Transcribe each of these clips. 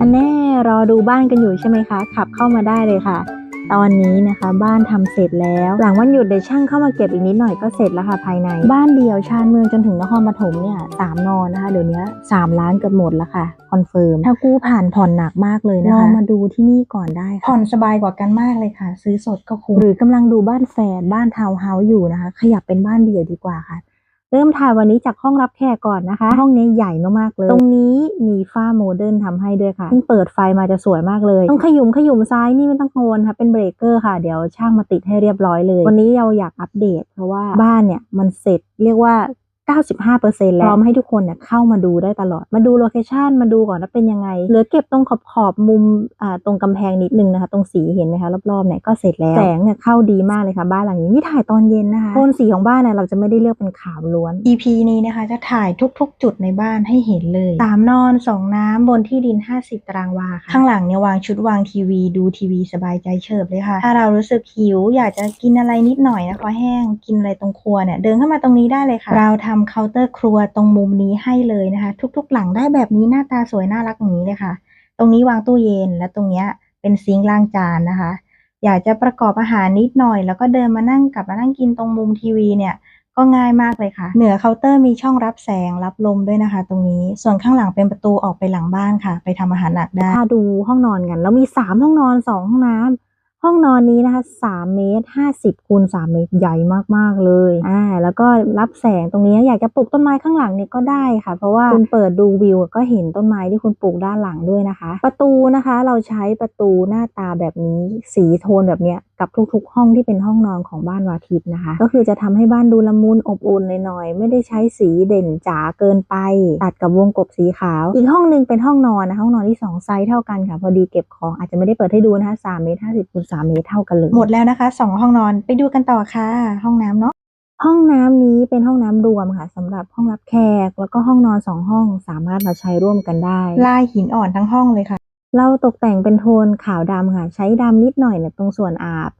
อันแน่รอดูบ้านกันอยู่ใช่ไหมคะ ขับเข้ามาได้เลยค่ะ ตอนนี้นะคะบ้านทำเสร็จแล้ว หลังวันหยุดเดี๋ยวช่างเข้ามาเก็บอีกนิดหน่อยก็เสร็จแล้วค่ะภายใน บ้านเดียวชานเมืองจนถึงนครปฐมเนี่ยสามนอนนะคะเดี๋ยวนี้สามล้านเกือบหมดแล้วค่ะคอนเฟิร์มถ้ากู้ผ่านผ่อนหนักมากเลยนะคะลองมาดูที่นี่ก่อนได้ค่ะผ่อนสบายกว่ากันมากเลยค่ะ ซื้อสดก็คุ้มหรือกำลังดูบ้านแฝดบ้านทาวน์เฮาส์อยู่นะคะ ขยับเป็นบ้านเดี่ยวดีกว่าค่ะ เริ่มถ่ายวันนี้จากห้องรับแขกก่อนนะคะ ห้องนี้ใหญ่มากๆเลย ตรงนี้มีฝ้าโมเดิร์นทำให้ด้วยค่ะเพิ่งเปิดไฟมาจะสวยมากเลย ต้องขยุมขยุมซ้ายนี่ไม่ต้องกังวลค่ะเป็นเบรกเกอร์ค่ะ เดี๋ยวช่างมาติดให้เรียบร้อยเลย วันนี้เราอยากอัปเดต เพราะว่าบ้านเนี่ยมันเสร็จเรียกว่า 95%แล้วพร้อมให้ทุกคนเนี่ยเข้ามาดูได้ตลอด มาดูโลเคชันมาดูก่อนว่าเป็นยังไง เหลือเก็บตรงขอบขอบมุมอ่าตรงกำแพงนิดนึงนะคะ ตรงสีเห็นไหมคะรอบๆเนี่ยก็เสร็จแล้ว แสงเนี่ยเข้าดีมากเลยค่ะบ้านหลังนี้นี่ถ่ายตอนเย็นนะคะโทนสีของบ้านเนี่ยเราจะไม่ได้เลือกเป็นขาวล้วน EP นี้นะคะ จะถ่ายทุกๆ จุดในบ้านให้เห็นเลยสามนอนสองน้ำบนที่ดิน 50 ตารางวาค่ะข้างหลังเนี่ยวางชุดวางทีวี ดูทีวีสบายใจเฉิบเลยค่ะ ถ้าเรารู้สึกหิว อยากจะกินอะไรนิดหน่อยนะคะแห้งกินอะไรตรงครัวเนี่ยเดินเข้ามาตรงนี้ได้เลยค่ะ เราทำเคาน์เตอร์ครัวตรงมุมนี้ให้เลยนะคะ ทุกๆ หลังได้แบบนี้หน้าตาสวยน่ารักอย่างนี้เลยค่ะ ตรงนี้วางตู้เย็นและตรงเนี้ยเป็นซิงค์ล้างจานนะคะ อยากจะประกอบอาหารนิดหน่อย แล้วก็เดินมานั่งกลับมานั่งกินตรงมุมทีวีเนี่ยก็ง่ายมากเลยค่ะ เหนือเคาน์เตอร์มีช่องรับแสงรับลมด้วยนะคะ ตรงนี้ ส่วนข้างหลังเป็นประตูออกไปหลังบ้านค่ะ ไปทำอาหารหนักได้ถ้าดูห้องนอนกัน แล้วมี 3 ห้องนอน 2 ห้องน้ำ ห้องนอนนี้นะคะ3เมตร50คูณ3เมตรใหญ่มากๆเลยอ่าแล้วก็รับแสงตรงนี้อยากจะปลูกต้นไม้ข้างหลังเนี่ยก็ได้ค่ะ เพราะว่าคุณเปิดดูวิวก็เห็นต้นไม้ที่คุณปลูกด้านหลังด้วยนะคะ ประตูนะคะเราใช้ประตูหน้าตาแบบนี้สีโทนแบบเนี้ย กับทุกๆ ห้องที่เป็นห้องนอนของบ้านวาทิตนะคะ ก็คือจะทำให้บ้านดูละมุนอบอุ่นหน่อยๆไม่ได้ใช้สีเด่นจ๋าเกินไป ตัดกับวงกบสีขาว อีกห้องหนึงเป็นห้องนอนนะห้องนอนที่สองไซส์เท่ากันค่ะพอดีเก็บของอาจจะไม่ได้เปิดให้ดูนะคะ3เมตร50คูณ3เมตรเท่ากันเลยหมดแล้วนะคะสองห้องนอนไปดูกันต่อค่ะ ห้องน้ำเนาะห้องน้ำนี้เป็นห้องน้ำรวมค่ะสำหรับห้องรับแขก แล้วก็ห้องนอนสองห้องสามารถมาใช้ร่วมกันได้ ลายหินอ่อนทั้งห้องเลยค่ะ เราตกแต่งเป็นโทนขาวดำค่ะ ใช้ดำนิดหน่อยเนี่ยตรงส่วนอาบ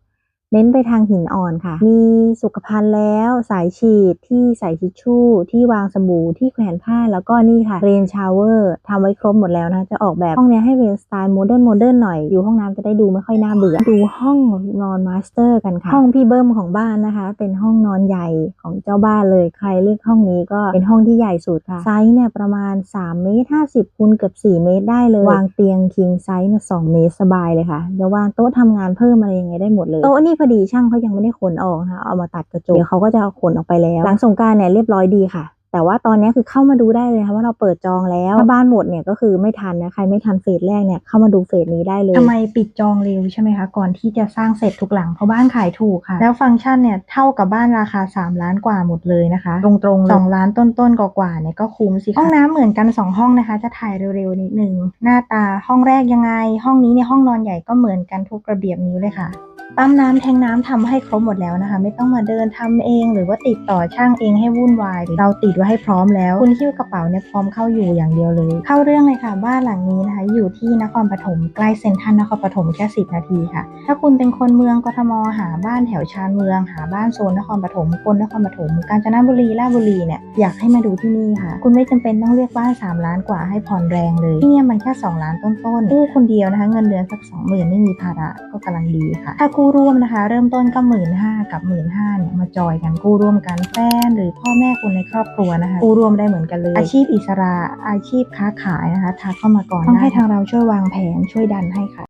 เน้นไปทางหินอ่อนค่ะ มีสุขภัณฑ์แล้วสายฉีดที่ใส่ทิชชู่ ที่วางสบู่ที่แขวนผ้าแล้วก็นี่ค่ะเรนชาวเวอร์ทำไว้ครบหมดแล้วนะ จะออกแบบห้องนี้ให้เป็นสไตล์โมเดิร์นโมเดิร์นหน่อย อยู่ห้องน้ำจะได้ดูไม่ค่อยน่าเบื่อ ดูห้องนอนมาสเตอร์กันค่ะ ห้องพี่เบิ้มของบ้านนะคะ เป็นห้องนอนใหญ่ของเจ้าบ้านเลย ใครเลือกห้องนี้ก็เป็นห้องที่ใหญ่สุดค่ะ ไซส์เนี่ยประมาณ3เมตร50คูณเกือบ4เมตรได้เลย วางเตียงคิงไซส์เนี่ย2เมตรสบายเลยค่ะเดี๋ยววางโต๊ะทำงานเพิ่มอะไรยังไงได้หมดเลยโต๊ะนี่พอดีช่างเขายังไม่ได้ขนออกนะคะเอามาตัดกระจกเดี๋ยวเขาก็จะเอาขนออกไปแล้ว หลังสงกรารเนี่ยเรียบร้อยดีค่ะ แต่ว่าตอนนี้คือเข้ามาดูได้เลยค่ะว่าเราเปิดจองแล้วถ้าบ้านหมดเนี่ยก็คือไม่ทันนะใครไม่ทันเฟสแรกเนี่ยเข้ามาดูเฟสนี้ได้เลยทำไมปิดจองเร็วใช่ไหมคะก่อนที่จะสร้างเสร็จทุกหลังเพราะบ้านขายถูกค่ะ แล้วฟังก์ชันเนี่ยเท่ากับบ้านราคา 3 ล้านกว่าหมดเลยนะคะ ตรงๆ2ล้านต้นๆกว่าๆเนี่ยก็คุ้มสิคะห้องน้ำเหมือนกัน 2 ห้องนะคะ จะถ่ายเร็วๆนิดนึงหน้าตาห้องแรกยังไง ห้องนี้เนี่ยห้องนอนใหญ่ก็เหมือนกันทุกระเบียบนิ้วเลยค่ะ ปั๊มน้ำแทงน้ำทำให้ครบหมดแล้วนะคะ ไม่ต้องมาเดินทำเอง หรือว่าติดต่อช่างเองให้วุ่นวายเราติดไว้ให้พร้อมแล้ว คุณหิ้วกระเป๋าเนี่ยพร้อมเข้าอยู่อย่างเดียวเลย เข้าเรื่องเลยค่ะบ้านหลังนี้นะคะ อยู่ที่นครปฐมใกล้เซ็นทรัลนครปฐมแค่10นาทีค่ะ ถ้าคุณเป็นคนเมืองกทมหาบ้านแถวชานเมือง หาบ้านโซนนครปฐมคนนครปฐมกาญจนบุรีราชบุรีเนี่ยอยากให้มาดูที่นี่ค่ะ คุณไม่จำเป็นต้องเลือกบ้าน3ล้านกว่าให้ผ่อนแรงเลยที่นี่มันแค่2ล้านต้นๆกู้คนเดียวนะคะ เงินเดือนสัก 20,000ไม่มีภาระก็กำลังดีค่ะถ้ากู้ร่วมนะคะ เริ่มต้นก็หมื่นห้ากับหมื่นห้าเนี่ยมาจอยกันกู้ร่วมกันแฟนหรือพ่อแม่คนในครอบครัวนะคะกู้ร่วมได้เหมือนกันเลย อาชีพอิสระอาชีพค้าขายนะคะทักเข้ามาก่อนต้องให้ทางเราช่วยวางแผนช่วยดันให้ค่ะ